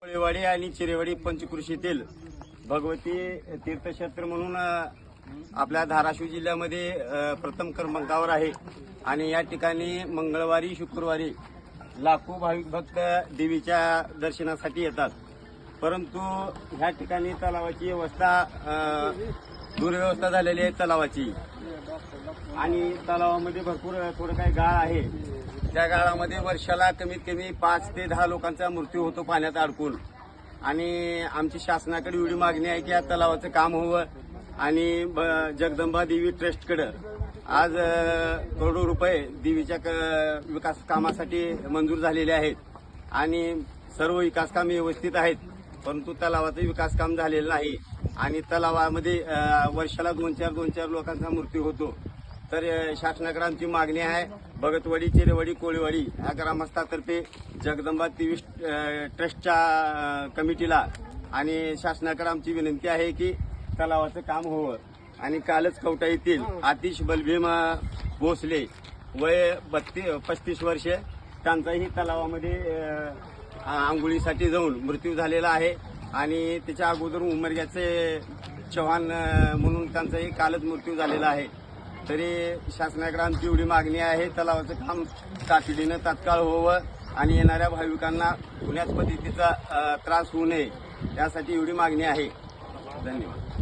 कोळेवाडी आणि चिरेवाडी पंचकृषीतील भगवती तीर्थक्षेत्र म्हणून आपल्या धाराशिव जिल्ह्यामध्ये प्रथम क्रमांकावर आहे. आणि या ठिकाणी मंगळवारी शुक्रवारी लाखो भाविक भक्त देवीच्या दर्शनासाठी येतात. परंतु ह्या ठिकाणी तलावाची व्यवस्था दुर्व्यवस्था झालेली आहे तलावाची. आणि तलावामध्ये भरपूर थोडं काही गाळ आहे. त्या गाळामध्ये वर्षाला कमीत कमी पाच ते दहा लोकांचा मृत्यू होतो पाण्यात अडकून. आणि आमची शासनाकडे एवढी मागणी आहे की या तलावाचं काम व्हावं आणि ब- जगदंबा देवी ट्रस्टकडं आज करोडो रुपये देवीच्या क- विकास कामासाठी मंजूर झालेले आहेत. आणि सर्व विकास कामे व्यवस्थित आहेत. परंतु तलावाचं विकास काम झालेलं नाही. आणि तलावामध्ये वर्षाला दोन चार दोन चार लोकांचा मृत्यू होतो. तर शासनाकडे आमची मागणी आहे भगतवाडी चिरेवाडी कोळीवाडी या ग्रामस्थातर्फे जगदंबा तेवीस ट्रस्टच्या कमिटीला आणि शासनाकडे आमची विनंती आहे की तलावाचं काम होवं. आणि कालच कवटा येथील आतिश बलभीम भोसले वय बत्तीस पस्तीस वर्षे त्यांचाही तलावामध्ये आंघोळीसाठी जाऊन मृत्यू झालेला आहे. आणि त्याच्या अगोदर उमरग्याचे चव्हाण म्हणून त्यांचाही कालच मृत्यू झालेला आहे. तरी शासनाकडे आमची एवढी मागणी आहे तलावाचं काम तातडीनं तात्काळ व्हावं आणि येणाऱ्या भाविकांना कुण्याच पद्धतीचा त्रास होऊ नये यासाठी एवढी मागणी आहे. धन्यवाद.